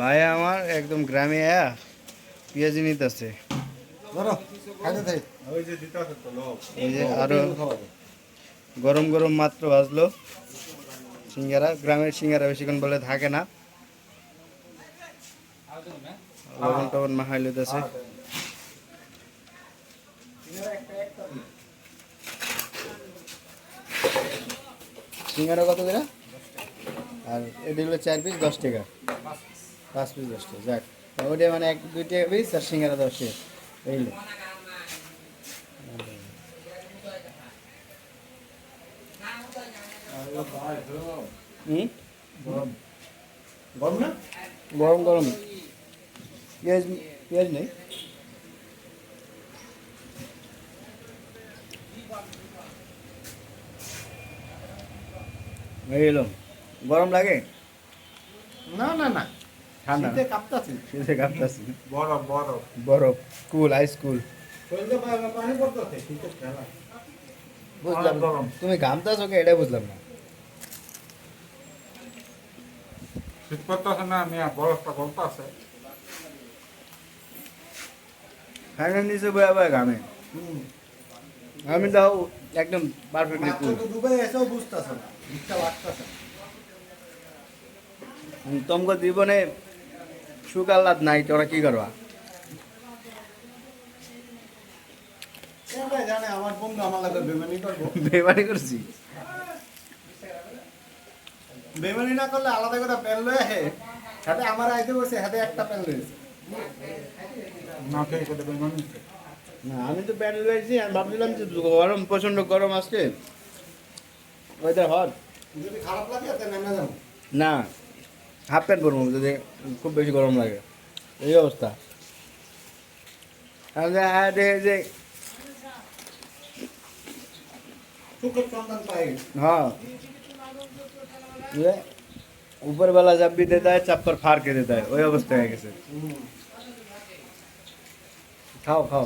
ভাই আমার একদম গ্রামে আয়া পেঁয়াজি নিতেছে। আরও গরম গরম মাত্র ভাজলো। সিঙ্গারা গ্রামের সিঙ্গারা বেশিক্ষণ বলে থাকে না। লবণ টবণ মাখাই লইতেছে। সিঙ্গারা কত করে? আর এগুলো চার পিস দশ টাকা। পাঁচ পিস দশ টাকা যাক। ওটা মানে এক দুই টাকা পিস আর সিঙ্গারা দশ টাকা হুম গরম। না? গরম গরম। পেঁয়াজ পেঁয়াজ নেই? গরম লাগে? না না না। ঠান্ডা শীতে কাঁপতাছি শীতে কাঁপতাছি বরফ বরফ। বরফ কুল আইস কুল পানি পড়তেছে শীতের খেলা। বুঝলাম তুমি ঘামতাছো কে এটা বুঝলাম না। শীত করতেছে না মিয়া বরফটা গলতেছে। ফ্যানের নিচে বয়ে বয়ে ঘামে। আমি তাও একদম পারফেক্টলি কুল তো দুবাই এসেও বুঝতেছে না ইচ্ছা লাগতেছে না। জীবনে সুখ আহ্লাদ নাই তোরা কি করবা? বেমানি করছি? বেমানি না করলে আলাদা করে প্যান লয়ে হাতে আমার আইতে বসে হাতে একটা প্যান লয়েছে না আমি তো প্যান্ট লয়েছি আমি ভাবছিলাম যে গরম প্রচণ্ড গরম আজকে। Weather hot. যদি খারাপ লাগে না। হাফ প্যান্ট পরবো যদি খুব বেশি গরম লাগে এই অবস্থা আর যে হ্যাঁ দেখে যে সুখের সন্তান পাই हाँ ये ऊपर वाला जब भी देता है चप्पर फाड़ के देता है वही अवस्था है कैसे खाओ खाओ